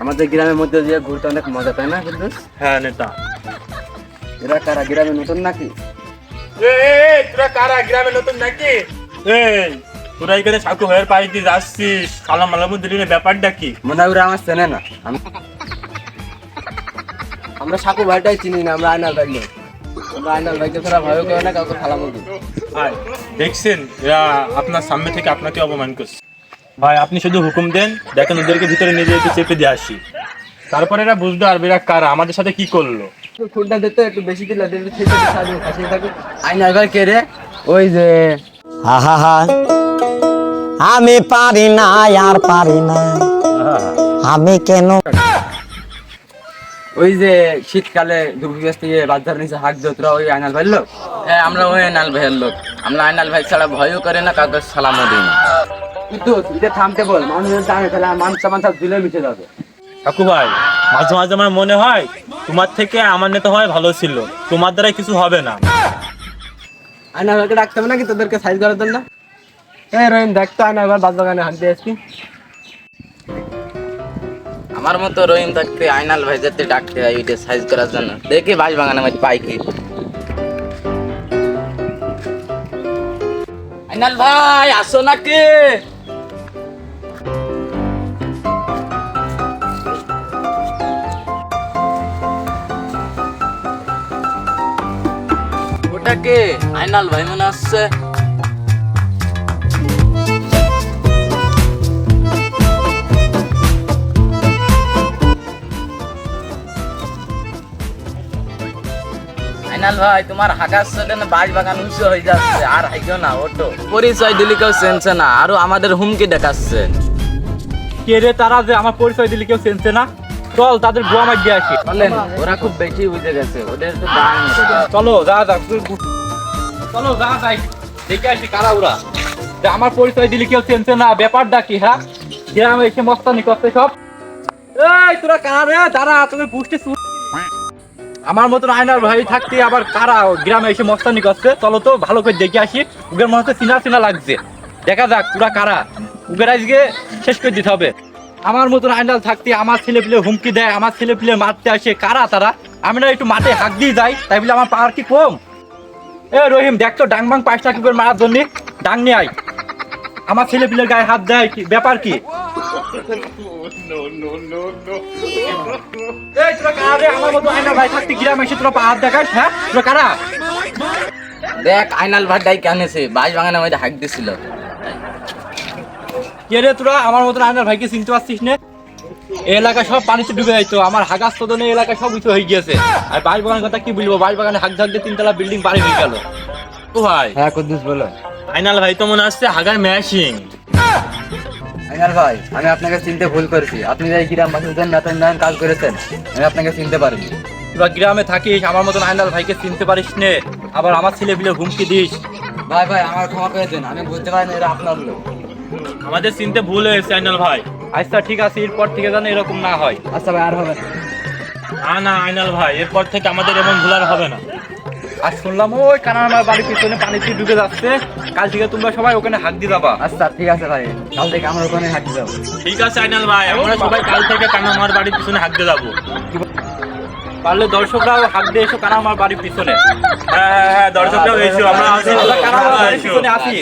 আমাদের গ্রামের মধ্যে দিয়ে ঘুরতে অনেক মজা তাই না কিন্তু? হ্যাঁ নেতা। এরা কারা গ্রামে নতুন নাকি? তোরা কারা গ্রামে নতুন নাকি? এই তোরা এখানে সাকু হয়ে পাইতে যাচ্ছিস। সালাম আলাম দিলে ব্যাপারটা কি? মনে হয় আমার চেনে না। আমি- আমরা সাকু ভাইটাই চিনি না আমরা আয়নাল ভাই লোক আমরা আয়নাল ভাইকে ছাড়া ভয় করে না কাউকে খালামো দিই দেখছেন এরা আপনার সামনে থেকে আপনাকে অপমান করছে। ভাই আপনি শুধু হুকুম দেন দেখেন ওদেরকে ভিতরে নিয়ে একটু চেপে দিয়ে আসি। তারপরে এরা বুঝতে আর এরা কারা আমাদের সাথে কি করল? খুলটা দিতে একটু বেশি দিলে আয়নাল ভাই কে রে? ওই যে। আহা আমি পারি না আর পারি না। আমি কেন? ওই যে শীতকালে দুপুর গাছ থেকে বাজার নিচে হাঁক যোতরা ওই আয়নাল ভাই লোক? হ্যাঁ আমরা ওই আইনাল ভাইয়ের লোক। আমরা আইনাল ভাই ছাড়া ভয়ও করে না কাউকে সালামও দিই না। কিন্তু এটা থামতে বল মানুষের দামে ফেলে মান সামান সব দিলে মিশে যাবে। কাকু ভাই মাঝে মাঝে আমার মনে হয় তোমার থেকে আমার নেতা হয় ভালো ছিল। তোমার দ্বারা কিছু হবে না। ভাইকে নাকি? তোদেরকে সাইজ করার জন্য? এই রহিম দেখতো আয়নাল ভাই বাদ বাগানে হাঁটতে আসছি আমার মতো রহিম থাকতে আইনাল ভাই যাতে ডাকতে হয় ওইটা সাইজ করার জন্য। দেখি বাস বাগানে পাই কি। আইনাল ভাই আসো নাকি? কে? আইনাল ভাই মনে আসছে আইনাল ভাই, তোমার হাগার সাথে বাস বাগান উঁচু হয়ে যাচ্ছে। আর হাইগো না ওটো পরিচয় দিলি কেউ চেনছে না, আরও আমাদের হুমকি দেখাচ্ছে। কে রে তারা যে আমার পরিচয় দিলে কেউ চেনছে না? চল তাদের গোয়া মার দিয়ে আসি। বলেন ওরা খুব বেশি বুঝে গেছে ওদের তো দাম চলো যা যা চলো যা যাই। দেখে আসি কারা ওরা। আমার পরিচয় দিলে কেউ চেনছে না ব্যাপারটা কি হ্যাঁ? গ্রামে এসে মস্তানি করতে সব। এই তোরা কারা রে? তারা তুমি পুষ্টি আমার মতন আয়নার ভাই থাকতে আবার কারা? গ্রামে এসে মস্তানি করছে। চলো তো ভালো করে দেখে আসি। উগের মনে হচ্ছে চিনা চিনা লাগছে। দেখা যাক পুরা কারা। উগের আজকে শেষ করে দিতে হবে। আমার মতন আয়নাল থাকতে আমার ছেলে পিলে হুমকি দেয়, আমার ছেলে পিলে মারতে আসে। কারা তারা? আমি না একটু মাঠে হাঁক দিয়ে যাই, তাই বলে আমার পাওয়ার কি কম? এ রহিম, দেখ তো ডাং বাং পাঁচটা কি করে মারার জন্য। ডাং নিয়ে আয়। আমার ছেলে পিলের গায়ে হাত দেয় কি? ব্যাপার কি? আমার মতো ভাই থাকতে হ্যাঁ? কারা? দেখ, আইনাল ভাই ডাই কেনেছে বাস বাগানের মধ্যে হাঁক দিছিল। কে রে তোরা? আমার মতন আয়নার ভাইকে চিনতে পারছিস না? এলাকা সব পানিতে ডুবে যাইতো। আমার হাগাস তদনে এলাকা সব কিছু হয়ে গিয়েছে। আর বাগানের কথা কি বলব? বাগানে হাক ঝাক দিয়ে তিনতলা বিল্ডিং বাড়ি হয়ে গেল। ভাই। হ্যাঁ কুদ্দুস বলো। আইনাল ভাই তো মনে আসছে হাগার ম্যাশিং আয়নাল ভাই আমি আপনাকে চিনতে ভুল করেছি। আপনি যে এই গ্রামবাসীর জন্য উন্নয়ন কাজ করেছেন আমি আপনাকে চিনতে পারিনি। তোরা গ্রামে থাকিস আমার মতন আইনাল ভাইকে চিনতে পারিস নে। আবার আমার ছেলে পিলে হুমকি দিস। ভাই ভাই আমার ক্ষমা করে দেন। আমি বুঝতে পারিনি এরা আপনার লোক। আমাদের চিনতে ভুল হয়েছে আইনাল ভাই। আচ্ছা ঠিক আছে এরপর থেকে যেন এরকম না হয়। আচ্ছা ভাই আর হবে না। না না আইনাল ভাই এরপর থেকে আমাদের এমন ভুল আর হবে না। আর শুনলাম ওই কানা আমার বাড়ির পিছনে পানিতে ডুবে যাচ্ছে। কাল থেকে তোমরা সবাই ওখানে হাত দিয়ে যাবা। আচ্ছা ঠিক আছে ভাই। কাল থেকে আমার ওখানে হাঁটি যাব। ঠিক আছে আইনাল ভাই আমরা সবাই কাল থেকে কানা আমার বাড়ির পিছনে হাত দিয়ে যাব। পারলে দর্শকরাও হাত দিয়ে এসো কানা আমার বাড়ির পিছনে। হ্যাঁ হ্যাঁ হ্যাঁ দর্শকরাও এসো আমরা আসি। আমরা কানা আমার বাড়ির পিছনে আসি।